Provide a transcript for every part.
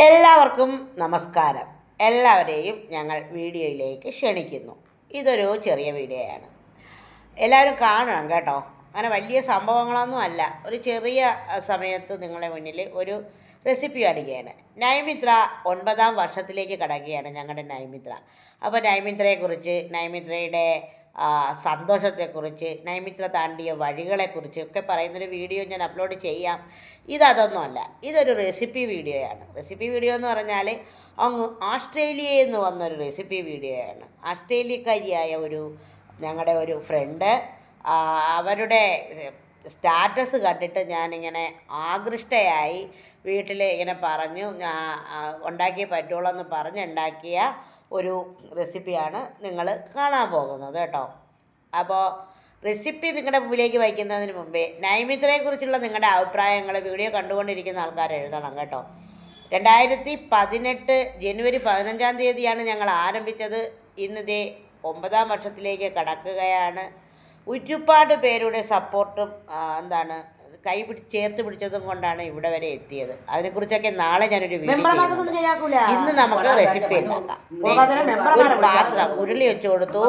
എല്ലാവർക്കും നമസ്കാരം. എല്ലാവരെയും ഞങ്ങൾ വീഡിയോയിലേക്ക് ക്ഷണിക്കുന്നു. ഇതൊരു ചെറിയ വീഡിയോയാണ്. എല്ലാവരും കാണണം കേട്ടോ. അങ്ങനെ വലിയ സംഭവങ്ങളൊന്നും അല്ല. ഒരു ചെറിയ സമയത്ത് നിങ്ങളുടെ മുന്നിൽ ഒരു റെസിപ്പി അടിക്കുകയാണ് നയമിത്ര ഒൻപതാം വർഷത്തിലേക്ക് കടക്കുകയാണ് ഞങ്ങളുടെ നയമിത്ര അപ്പോൾ നൈമിത്രയെക്കുറിച്ച് നൈമിത്രയുടെ ആ, സന്തോഷത്തെക്കുറിച്ച് നൈമിത്ര താണ്ടിയ വഴികളെക്കുറിച്ച് ഒക്കെ പറയുന്നൊരു വീഡിയോ ഞാൻ അപ്ലോഡ് ചെയ്യാം. ഇതതൊന്നുമല്ല ഇതൊരു റെസിപ്പി വീഡിയോയാണ്. റെസിപ്പി വീഡിയോ എന്ന് പറഞ്ഞാൽ അങ്ങ് ആസ്ട്രേലിയയിൽ നിന്ന് വന്നൊരു റെസിപ്പി വീഡിയോയാണ്. ആസ്ട്രേലിയക്കാരിയായ ഒരു ഞങ്ങളുടെ ഒരു ഫ്രണ്ട് അവരുടെ സ്റ്റാറ്റസ് കണ്ടിട്ട് ഞാനിങ്ങനെ ആകൃഷ്ടയായി വീട്ടിൽ ഇങ്ങനെ പറഞ്ഞു ഉണ്ടാക്കിയേ പറ്റുള്ളൂ എന്ന് പറഞ്ഞുണ്ടാക്കിയ ഒരു റെസിപ്പിയാണ് നിങ്ങൾ കാണാൻ പോകുന്നത് കേട്ടോ. അപ്പോൾ റെസിപ്പി നിങ്ങളുടെ മുമ്പിലേക്ക് വയ്ക്കുന്നതിന് മുമ്പേ നൈമിത്രയെക്കുറിച്ചുള്ള നിങ്ങളുടെ അഭിപ്രായങ്ങൾ വീഡിയോ കണ്ടുകൊണ്ടിരിക്കുന്ന ആൾക്കാർ എഴുതണം കേട്ടോ. രണ്ടായിരത്തി പതിനെട്ട് ജനുവരി പതിനഞ്ചാം തീയതിയാണ് ഞങ്ങൾ ആരംഭിച്ചത്. ഇന്നിതേ ഒമ്പതാം വർഷത്തിലേക്ക് കടക്കുകയാണ്. ഒരുപാട് പേരുടെ സപ്പോർട്ടും എന്താണ് കൈ പിടി ചേർത്ത് പിടിച്ചതും കൊണ്ടാണ് ഇവിടെ വരെ എത്തിയത്. അതിനെക്കുറിച്ചൊക്കെ നാളെ ഞാനൊരു. ഇന്ന് നമുക്ക് റെസിപ്പി ഉണ്ടാക്കാം. പാത്രം ഉരുളി വെച്ച് കൊടുത്തു.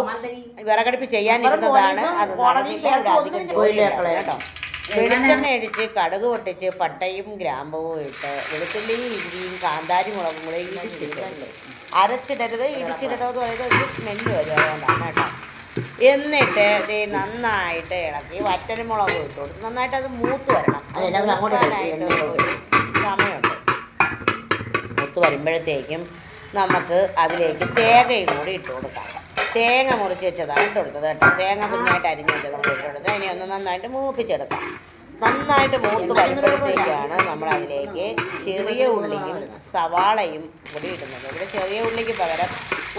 വിറകടുപ്പ് ചെയ്യാനിരുന്നതാണ്. അത് കേട്ടോ. വെളിച്ചെണ്ണ അടിച്ച് കടുക് പൊട്ടിച്ച് പട്ടയും ഗ്രാമ്പവും ഇട്ട് വെളുത്തുള്ളിയും ഇഞ്ചിയും കാന്താരി മുളകും കൂടെ ഇടിച്ചിട്ടുണ്ട് അരച്ചിടരുത്. ഇടിച്ചിടരുത് എന്ന് പറയുന്നത് ഒരു സ്മെല്ല് വരും. അതുകൊണ്ടാണ് കേട്ടോ. എന്നിട്ട് ഇത് നന്നായിട്ട് ഇളക്കി വറ്റൽമുളക് ഇട്ട് കൊടുത്ത് നന്നായിട്ട് അത് മൂത്ത് വരണം. സമയമുണ്ട്. മൂത്ത് വരുമ്പോഴത്തേക്കും നമുക്ക് അതിലേക്ക് തേങ്ങയും കൂടി ഇട്ട് കൊടുക്കാം. തേങ്ങ മുറിച്ച് വെച്ചതാണ് ഇട്ട് കൊടുത്തത് കേട്ടോ. തേങ്ങ കുഞ്ഞായിട്ട് അരിഞ്ഞ് വെച്ചത് നമ്മൾ ഇട്ട് കൊടുത്ത് ഇനി ഒന്ന് നന്നായിട്ട് മൂപ്പിച്ചെടുക്കാം. നന്നായിട്ട് മൂത്ത് വരുമ്പോഴത്തേക്കാണ് നമ്മൾ അതിലേക്ക് ചെറിയ ഉള്ളിയും സവാളയും കൂടി ഇടുന്നത്. ഇവിടെ ചെറിയ ഉള്ളിക്ക് പകരം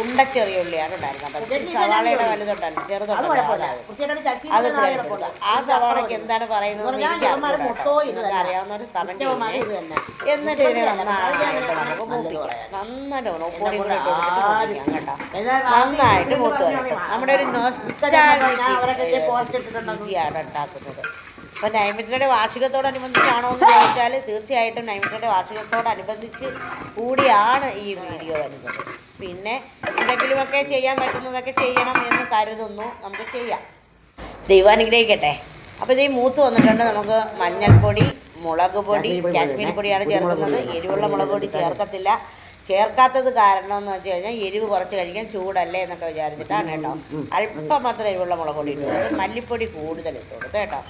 ഉണ്ട ചെറിയ ഉള്ളിയാണ് ഉണ്ടായിരുന്നത്. അപ്പം സവാളയുടെ വലുതുണ്ടായിരുന്നു ചെറുതുണ്ടായിരുന്നു അത്. ആ സവാളയ്ക്ക് എന്താണ് പറയുന്നത്. അറിയാവുന്നവർ. എന്നിട്ട് ഇതിനെ നന്നായിട്ട് നല്ലത് നമുക്ക് മൂപ്പിക്കാം നന്നായിട്ട് കൂടി കേട്ടോ. നന്നായിട്ട് മൂത്ത് വരട്ടെ. നമ്മുടെ ഒരു ഉണ്ടാക്കുന്നത്. അപ്പം നൈമിത്രയുടെ വാർഷികത്തോടനുബന്ധിച്ചാണോ എന്ന് ചോദിച്ചാൽ തീർച്ചയായിട്ടും നൈമിത്രയുടെ വാർഷികത്തോടനുബന്ധിച്ച് കൂടിയാണ് ഈ വീഡിയോ വരുന്നത്. പിന്നെ എന്തെങ്കിലുമൊക്കെ ചെയ്യാൻ പറ്റുന്നതൊക്കെ ചെയ്യണം എന്ന് കരുതുന്നു. നമുക്ക് ചെയ്യാം. ദൈവം അനുഗ്രഹിക്കട്ടെ. അപ്പോൾ ഇത് ഈ മൂത്ത് വന്നിട്ടുണ്ട് നമുക്ക് മഞ്ഞൾപ്പൊടി മുളക് പൊടി കാശ്മീർ പൊടിയാണ് ചേർക്കുന്നത്. എരിവുള്ള മുളക് പൊടി ചേർക്കത്തില്ല. ചേർക്കാത്തത് കാരണം എന്ന് വെച്ച് കഴിഞ്ഞാൽ എരിവ് കുറച്ച് കഴിക്കാൻ ചൂടല്ലേ എന്നൊക്കെ വിചാരിച്ചിട്ടാണ് കേട്ടോ. അല്പം മാത്രം എരിവുള്ള മുളക് പൊടി ഇട്ട് കൊടുത്ത് മല്ലിപ്പൊടി കൂടുതൽ ഇട്ട് കൊടുത്ത് കേട്ടോ.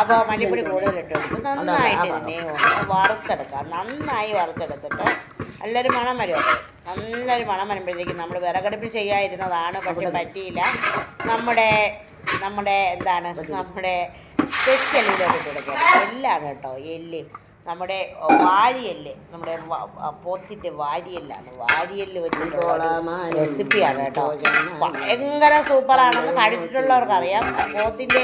അപ്പോൾ മല്ലിപ്പൊടി കൂടുതലിട്ട് കൊടുക്കും. നന്നായിട്ട് ഇതിനെ ഒന്ന് വറുത്തെടുക്കാം. നന്നായി വറുത്തെടുത്തിട്ട് നല്ലൊരു മണം വരും നല്ലൊരു മണം വരുമ്പോഴത്തേക്കും നമ്മൾ വിറകടുപ്പിൽ ചെയ്യാതിരുന്നതാണ് പക്ഷെ പറ്റിയില്ല. നമ്മുടെ നമ്മുടെ എന്താണ് നമ്മുടെ സ്പെഷ്യൽ ഇതൊക്കെ കൊടുക്കുക എല്ലാണ് കേട്ടോ എല്ല്. നമ്മുടെ വാരിയല്ല്. നമ്മുടെ പോത്തിന്റെ വാരിയല്ലാണ്. വാരിയല്ല് വെച്ചിട്ടുള്ള റെസിപ്പിയാണ് കേട്ടോ. ഭയങ്കര സൂപ്പറാണെന്ന് കഴിച്ചിട്ടുള്ളവർക്ക് അറിയാം പോത്തിന്റെ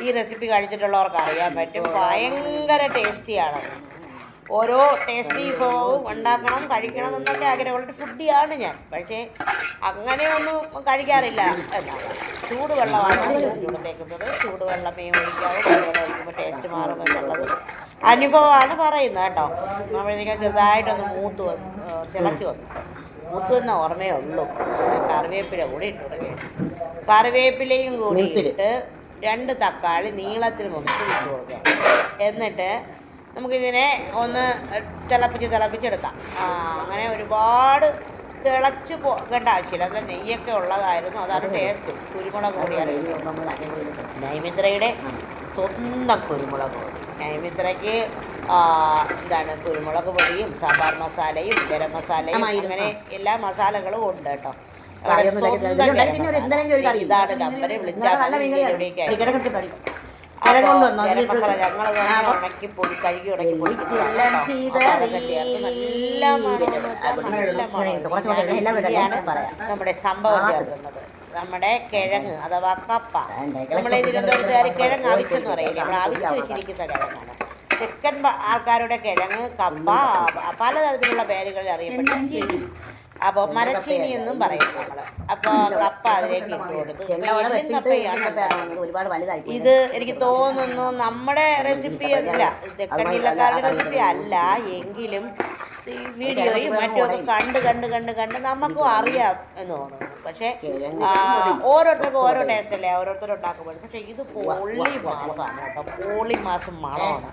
ഈ റെസിപ്പി കഴിച്ചിട്ടുള്ളവർക്ക് അറിയാൻ പറ്റും ഭയങ്കര ടേസ്റ്റിയാണ്. ഓരോ ടേസ്റ്റി വിഭവവും ഉണ്ടാക്കണം കഴിക്കണം എന്നൊക്കെ ആഗ്രഹമുള്ള ഫുഡിയാണ് ഞാൻ. പക്ഷേ അങ്ങനെയൊന്നും കഴിക്കാറില്ല ചൂടുവെള്ളമാണ് ചൂടത്തേക്കുന്നത്. ചൂടുവെള്ളമേ ഒഴിക്കാവും. ചൂടുവെള്ളം ഒഴിക്കുമ്പോൾ ടേസ്റ്റ് മാറും എന്നുള്ളത് അനുഭവമാണ് പറയുന്നത് കേട്ടോ. അപ്പോഴത്തേക്കും ചെറുതായിട്ടൊന്ന് മൂത്ത് വന്ന് തിളച്ച് വന്നു. മൂത്ത് വന്ന ഓർമ്മയേ ഉള്ളൂ. കറിവേപ്പില കൂടി ഇട്ട് കൊടുക്കുക കറിവേപ്പിലയും കൂടി ഇട്ട് രണ്ട് തക്കാളി നീളത്തിൽ മുറിച്ച് ഇട്ട് കൊടുക്കുക എന്നിട്ട് നമുക്കിതിനെ ഒന്ന് തിളപ്പിച്ച് തിളപ്പിച്ചെടുക്കാം അങ്ങനെ ഒരുപാട് തിളച്ച് പോകേണ്ട ആവശ്യമില്ല. അതിൽ നെയ്യൊക്കെ ഉള്ളതായിരുന്നു. അതാണ് ടേസ്റ്റ് കുരുമുളക് പൊടിയാണ് നൈമിത്രയുടെ സ്വന്തം കുരുമുളക് പൊടി. നൈമിത്രയ്ക്ക് എന്താണ് കുരുമുളക് പൊടിയും സാമ്പാർ മസാലയും ഗരം മസാലയും അങ്ങനെ എല്ലാ മസാലകളും ഉണ്ട് കേട്ടോ. ഇതാണ് നമ്പർ വിളിച്ചാൽ ഉണക്കി പൊടി കഴുകി ഉണക്കി കുറച്ച് എല്ലാം. നമ്മുടെ സംഭവം ചേർക്കുന്നത്. നമ്മുടെ കിഴങ്ങ് അഥവാ കപ്പ? നമ്മളെ തിരുവനന്തപുരത്തുകാർ കിഴങ്ങ് അവിച്ചെന്ന് പറയില്ല? നമ്മൾ അവിച്ച് വെച്ചിരിക്കുന്ന കിഴങ്ങാണ്. തെക്കൻ ആൾക്കാരുടെ കിഴങ്ങ് കപ്പ പലതരത്തിലുള്ള പേരുകളിൽ അറിയപ്പെടുന്നു അപ്പോൾ മരച്ചീനി എന്നും പറയും നമ്മൾ അപ്പോൾ കപ്പ അതിലേക്ക് ഇട്ട് കൊടുക്കും. കപ്പയാണ് ഇത് എനിക്ക് തോന്നുന്നു നമ്മുടെ റെസിപ്പി അല്ല. തെക്കൻ ജില്ലക്കാരുടെ റെസിപ്പി അല്ല. എങ്കിലും ഈ വീഡിയോയും മറ്റുമൊക്കെ കണ്ട് കണ്ട് കണ്ട് കണ്ട് നമുക്കും അറിയാം എന്ന് തോന്നുന്നു. പക്ഷേ ഓരോരുത്തർക്കും ഓരോ ടേസ്റ്റ് അല്ലേ ഓരോരുത്തരും ഉണ്ടാക്കുമ്പോൾ പക്ഷേ ഇത് പോളി മാസമാണ് കേട്ടോ. പോളി മാസം മണമാണ്.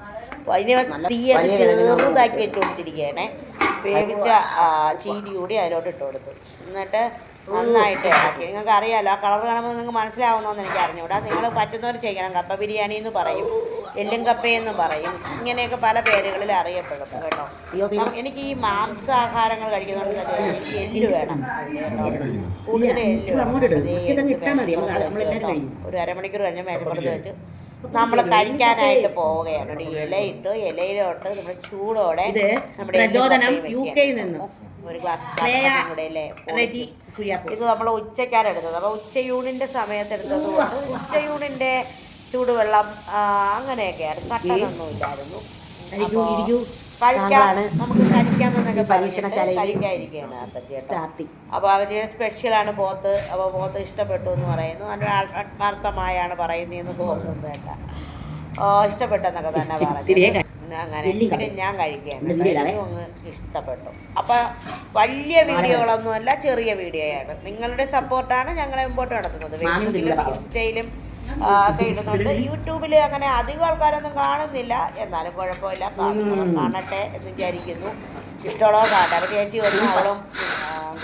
അതിനെ തീയൊക്കെ ചെറുതാക്കി വെച്ച് കൊടുത്തിരിക്കുകയാണേ. വേവിച്ച ചീനി കൂടി അതിലോട്ട് ഇട്ട് കൊടുത്തു. എന്നിട്ട് നന്നായിട്ട് ഇളക്കി നിങ്ങൾക്ക് അറിയാലോ ആ കളർ കാണുമ്പോൾ നിങ്ങൾക്ക് മനസ്സിലാവുന്നോന്ന് എനിക്ക് അറിഞ്ഞൂടാ നിങ്ങൾ പറ്റുന്നവർ ചെയ്യണം. കപ്പ ബിരിയാണി എന്ന് പറയും. എല്ലും കപ്പയെന്ന് പറയും. ഇങ്ങനെയൊക്കെ പല പേരുകളിൽ അറിയപ്പെടും കേട്ടോ. എനിക്ക് ഈ മാംസാഹാരങ്ങൾ കഴിക്കുന്നതുകൊണ്ട് എനിക്ക് എല്ല് വേണം. കൂടുതൽ എല്ല്. ഒരു അരമണിക്കൂർ കഴിഞ്ഞ് മേശപ്പുറത്ത് വെച്ച് നമ്മൾ കഴിക്കാനായിട്ട് പോവുകയാണ്. ഒരു ഇലയിട്ട് ഇലയിലോട്ട് നമ്മൾ ചൂടോടെ നമ്മുടെ പ്രചോദനം യു കെയിൽ നിന്നും. ഒരു ഗ്ലാസ് കൂടെ അല്ലേ ഇത് നമ്മൾ ഉച്ചയ്ക്കാണ് എടുത്തത്. അപ്പോൾ ഉച്ചയൂണിന്റെ സമയത്ത് എടുത്തത് ഉച്ച ഉച്ചയൂണിന്റെ ചൂടുവെള്ളം അങ്ങനെയൊക്കെ ആയിരുന്നു. കട്ടനൊന്നും ഇല്ലായിരുന്നു. കഴിക്കാം. നമുക്ക് കഴിക്കാമെന്നൊക്കെ കഴിക്കാതിരിക്കുകയാണ് അപ്പോൾ അവരുടെ സ്പെഷ്യലാണ് പോത്ത്. അപ്പോൾ പോത്ത് ഇഷ്ടപ്പെട്ടു എന്ന് പറയുന്നു. അതിന്റെ ആൾ- ആത്മാർത്ഥമായാണ് പറയുന്നതെന്ന് തോന്നുന്നു കേട്ടോ. ഇഷ്ടപ്പെട്ടെന്നൊക്കെ തന്നെ പറഞ്ഞു അങ്ങനെ. പിന്നെ. ഞാൻ കഴിക്കുകയാണ് ഇഷ്ടപ്പെട്ടു. അപ്പൊ വലിയ വീഡിയോകളൊന്നുമല്ല ചെറിയ വീഡിയോയാണ്. നിങ്ങളുടെ സപ്പോർട്ടാണ് ഞങ്ങളെ മുമ്പോട്ട് നടത്തുന്നത്. ഇൻസ്റ്റയിലും ഒക്കെ ഇടുന്നുണ്ട്. യൂട്യൂബിൽ അങ്ങനെ അധികം ആൾക്കാരൊന്നും കാണുന്നില്ല. എന്നാലും കുഴപ്പമില്ല. കാണട്ടെ എന്ന് വിചാരിക്കുന്നു. ഇഷ്ടമുള്ള കാണട്ടെ. ചേച്ചി വന്നു അവളും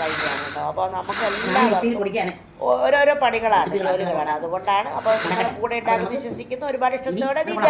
കഴിക്കാനുണ്ടോ കഴിക്കാൻ കേട്ടോ. അപ്പോൾ നമുക്ക് എല്ലാം എല്ലാവർക്കും ഓരോരോ പണികളാണ്. ജോലി ജോലികളാണ് അതുകൊണ്ടാണ് അപ്പോൾ നിങ്ങളുടെ കൂടെ ഉണ്ടാകുമെന്ന് വിശ്വസിക്കുന്നു. ഒരുപാട് ഇഷ്ടത്തോടെ ദിജ